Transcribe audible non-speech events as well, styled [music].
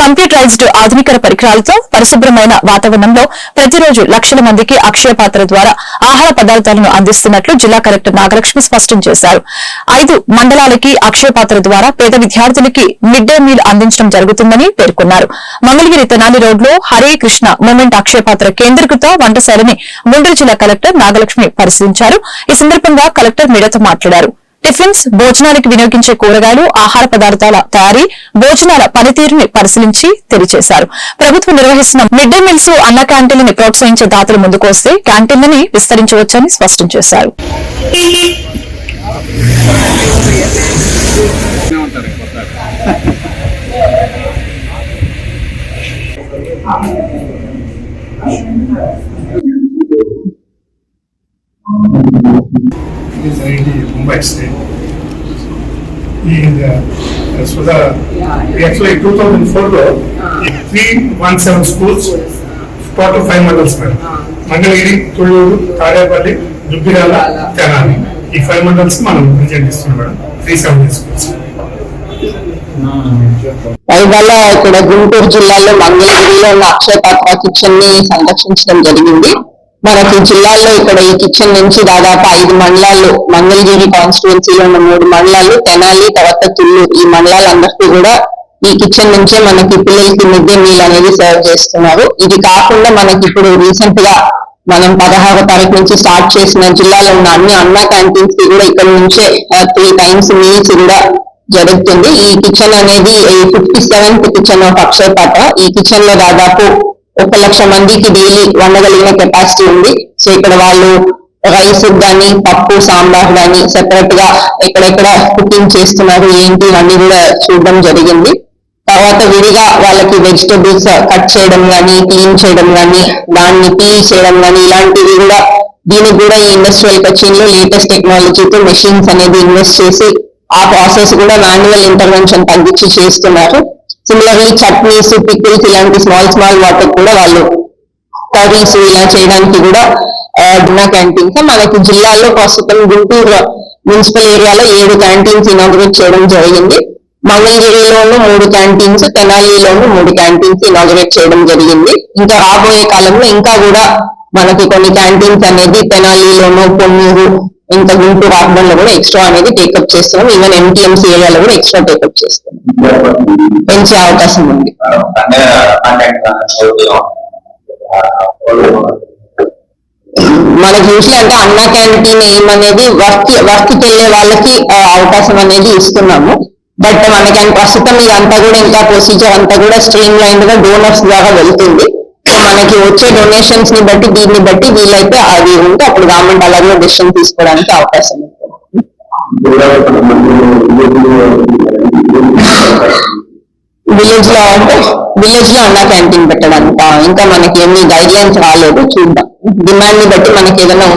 Computerised ఆధునిక పరికరాలతో పరిశుభ్రమైన వాతావరణంలో ప్రతిరోజు లక్షల మందికి అక్షయ పాత్ర ద్వారా ఆహార పదార్థాలను అందిస్తున్నట్లు జిల్లా కలెక్టర్ నాగలక్ష్మి స్పష్టం చేశారు. ఐదు మండలాలకి అక్షయ పాత్ర ద్వారా పేద విద్యార్థులకి మిడ్ డే మీల్ అందించడం జరుగుతుందని పేర్కొన్నారు. మంగళగిరి తెనాలి రోడ్లో హరే కృష్ణ మూమెంట్ అక్షయ పాత్ర కేంద్రీకృత వంటశాలని గుంటూరు జిల్లా కలెక్టర్ నాగలక్ష్మి పరిశీలించారు. ఈ సందర్భంగా కలెక్టర్ మీడియాతో మాట్లాడారు. టిఫిన్స్ భోజనానికి వినియోగించే కూరగాయలు ఆహార పదార్థాల తయారీ భోజనాల పనితీరుని పరిశీలించి తెలియజేశారు. ప్రభుత్వం నిర్వహిస్తున్న మిడ్ డే మీల్స్ అన్న క్యాంటీన్లని ప్రోత్సహించే దాతలు ముందుకొస్తే క్యాంటీన్లని విస్తరించవచ్చని స్పష్టం చేశారు. [laughs] is IIT Mumbai State. And uh, so the, we actually 2004 లో three one seven schools, four to five mandals man. Mangalagiri Thullur Tadepalli Dubbirala Tenali. ఈ ఫైవ్ మండల్స్ మనం ప్రజెంట్ ఇస్తున్నాం మేడం త్రీ సెవెంటీ స్కూల్స్ ఇవాళ ఇక్కడ గుంటూరు జిల్లాలో మంగళగిరిలో ఉన్న అక్షయ పాత్ర కిచెన్ని సందర్శించడం జరిగింది మనకి జిల్లాల్లో ఇక్కడ ఈ కిచెన్ నుంచి దాదాపు ఐదు మండలాలు మంగళగిరి కాన్స్టిట్యున్సీలో ఉన్న మూడు మండలాలు తెనాలి తర్వాత తుళ్ళూరు. ఈ మండలాలందరికీ కూడా ఈ కిచెన్ నుంచే మనకి పిల్లలకి మిడ్ డే మీల్ అనేది సర్వ్ చేస్తున్నారు. ఇది కాకుండా మనకి ఇప్పుడు రీసెంట్గా మనం పదహారవ తారీఖు నుంచి స్టార్ట్ చేసిన జిల్లాలో ఉన్న అన్ని అన్న క్యాంటీన్స్ కూడా ఇక్కడ నుంచే త్రీ టైమ్స్ మీల్స్ కూడా జరుగుతుంది. ఈ కిచెన్ అనేది fifty seventh kitchen of Akshay ఈ కిచెన్లో దాదాపు ఒక లక్ష మందికి డైలీ వండగలిగిన కెపాసిటీ ఉంది. సో ఇక్కడ వాళ్ళు రైస్ కానీ పప్పు సాంబార్ కానీ సెపరేట్గా ఎక్కడెక్కడ కుకింగ్ చేస్తున్నారు ఏంటి అన్ని కూడా చూడడం జరిగింది. తర్వాత విడిగా వాళ్ళకి వెజిటబుల్స్ కట్ చేయడం కానీ క్లీన్ చేయడం కానీ దాన్ని పీల్ చేయడం కానీ ఇలాంటివి కూడా దీనికి కూడా ఈ ఇండస్ట్రియల్ కిచెన్లో లేటెస్ట్ టెక్నాలజీతో మెషిన్స్ అనేది ఇన్వెస్ట్ చేసి ఆ ప్రాసెస్ కూడా మాన్యువల్ ఇంటర్వెన్షన్ తగ్గించి చేస్తున్నారు. సిమిలర్లీ చట్నీస్ పిక్కిల్స్ ఇలాంటి స్మాల్ స్మాల్ వాటర్ కూడా వాళ్ళు కర్రీస్ ఇలా చేయడానికి కూడా డిన్నా క్యాంటీన్స్ మనకి జిల్లాలో ప్రస్తుతం గుంటూరు మున్సిపల్ ఏరియాలో ఏడు క్యాంటీన్స్ ఇనాగ్రేట్ చేయడం జరిగింది. మంగళగిరిలోను మూడు క్యాంటీన్స్ తెనాలిలోను మూడు క్యాంటీన్స్ ఇనాగ్రేట్ చేయడం జరిగింది. ఇంకా రాబోయే కాలంలో ఇంకా కూడా మనకి కొన్ని క్యాంటీన్స్ అనేది తెనాలిలోను పొన్నూరు ఇంకా గుంటూరు అర్బన్లో కూడా ఎక్స్ట్రా అనేది టేకప్ చేస్తున్నాం. ఈవెన్ ఎంటీఎంసీ ఏరియాలో కూడా ఎక్స్ట్రా టేకప్ చేస్తున్నాం. పెంచే అవకాశం ఉంది. మనకి చూసి అంటే అన్న క్యాంటీన్ అనేది వర్క్ వర్క్ వెళ్ళే వాళ్ళకి అవకాశం అనేది ఇస్తున్నాము. బట్ మనకి అంత ప్రస్తుతం ఇదంతా కూడా ఇంకా ప్రొసీజర్ అంతా కూడా స్ట్రీమ్ లైన్గా డోనర్స్ ద్వారా వెళ్తుంది. మనకి వచ్చే డొనేషన్స్ని బట్టి దీన్ని బట్టి వీలైతే అది ఉంటే అప్పుడు గవర్నమెంట్ అలాగే డిసిషన్ తీసుకోవడానికి అవకాశం ఉంది. విలేజ్లో అంటే విలేజ్లో అన్న క్యాంటీన్ పెట్టడానికి ఇంకా మనకి ఏమి గైడ్ లైన్స్ రాలేదు చూద్దాం. డిమాండ్ని బట్టి మనకి ఏదైనా